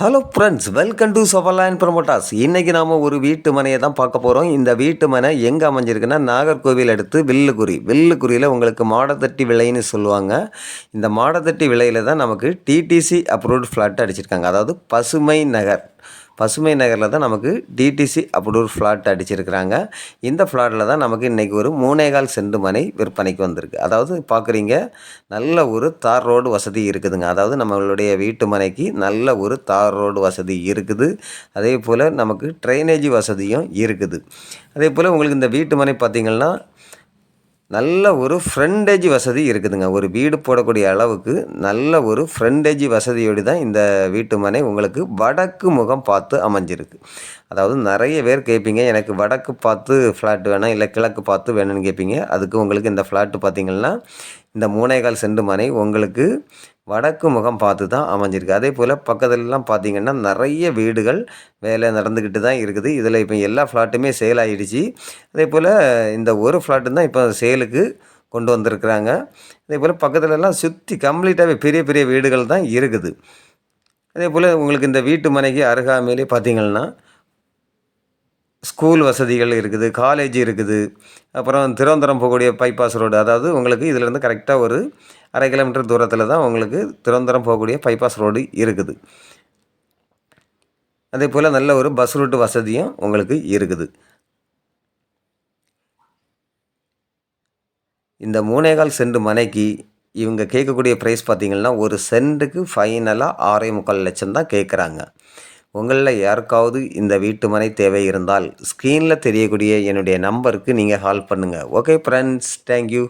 Hello friends welcome to Soberland promoters இன்றைக்கி நாம் ஒரு வீட்டு மனையை தான் பார்க்க போகிறோம் இந்த வீட்டு மனை எங்கே அமைஞ்சிருக்குன்னா நாகர்கோவில் அடுத்து வில்லுக்குறி. வில்லுக்குறியில் உங்களுக்கு மாடத்தட்டி விலைன்னு சொல்லுவாங்க. இந்த மாடத்தட்டி விலையில் தான் நமக்கு டிடிசி அப்ரூவ்ட் ஃப்ளாட் அடிச்சிருக்காங்க. அதாவது பசுமை நகர். பசுமை நகரில் தான் நமக்கு டிடிசி அப்ரூவ்ட் ஃப்ளாட் அடிச்சிருக்கிறாங்க. இந்த ஃப்ளாட்டில் தான் நமக்கு இன்றைக்கி ஒரு மூணேகால் செண்டு மனை விற்பனைக்கு வந்திருக்கு. அதாவது பார்க்குறீங்க நல்ல ஒரு தார் ரோடு வசதி இருக்குதுங்க. அதாவது நம்மளுடைய வீட்டு மனைக்கு நல்ல ஒரு தார் ரோடு வசதி இருக்குது. அதே போல் நமக்கு ட்ரைனேஜ் வசதியும் இருக்குது. அதே போல் உங்களுக்கு இந்த வீட்டு மனை பார்த்திங்கன்னா நல்ல ஒரு ஃப்ரண்டேஜ் வசதி இருக்குதுங்க. ஒரு வீடு போடக்கூடிய அளவுக்கு நல்ல ஒரு ஃப்ரண்டேஜ் வசதியோடு தான் இந்த வீட்டு மனை உங்களுக்கு வடக்கு முகம் பார்த்து அமைஞ்சிருக்கு. அதாவது நிறைய பேர் கேட்பீங்க எனக்கு வடக்கு பார்த்து ஃப்ளாட் வேணாம் இல்லை கிழக்கு பார்த்து வேணும்னு கேட்பீங்க. அதுக்கு உங்களுக்கு இந்த ஃப்ளாட்டு பார்த்திங்கன்னா இந்த மூணேகால் செண்டு மனை உங்களுக்கு வடக்கு முகம் பார்த்து தான் அமைஞ்சிருக்கு. அதே போல் பக்கத்துலலாம் பார்த்தீங்கன்னா நிறைய வீடுகள் வேலை நடந்துக்கிட்டு தான் இருக்குது. இதில் இப்போ எல்லா ஃப்ளாட்டுமே சேல் ஆகிடுச்சு அதே போல் இந்த ஒரு ஃப்ளாட்டு தான் இப்போ சேலுக்கு கொண்டு வந்திருக்கிறாங்க. அதே போல் பக்கத்துலலாம் சுற்றி கம்ப்ளீட்டாகவே பெரிய பெரிய வீடுகள் தான் இருக்குது. அதே போல் உங்களுக்கு இந்த வீட்டு மனைக்கு அருகாமையிலே பார்த்தீங்கன்னா ஸ்கூல் வசதிகள் இருக்குது காலேஜ் இருக்குது. அப்புறம் திருவனந்தபுரம் போகக்கூடிய பைபாஸ் ரோடு அதாவது உங்களுக்கு இதிலேருந்து கரெக்டாக ஒரு அரை கிலோமீட்டர் தூரத்தில் தான் உங்களுக்கு திருவனந்தபுரம் போகக்கூடிய பைபாஸ் ரோடு இருக்குது. அதே போல் நல்ல ஒரு பஸ் ரூட்டு வசதியும் உங்களுக்கு இருக்குது. இந்த மூணேகால் சென்ட் மனைக்கு இவங்க கேட்கக்கூடிய ப்ரைஸ் பார்த்திங்கன்னா ஒரு சென்ட்டுக்கு ஃபைனலாக ஆறே முக்கால் லட்சம் தான் கேட்குறாங்க. உங்களில் யாருக்காவது இந்த வீட்டு மனை தேவை இருந்தால் ஸ்க்ரீனில் தெரியக்கூடிய என்னுடைய நம்பருக்கு நீங்கள் கால் பண்ணுங்கள் ஓகே ஃப்ரெண்ட்ஸ் தேங்க்யூ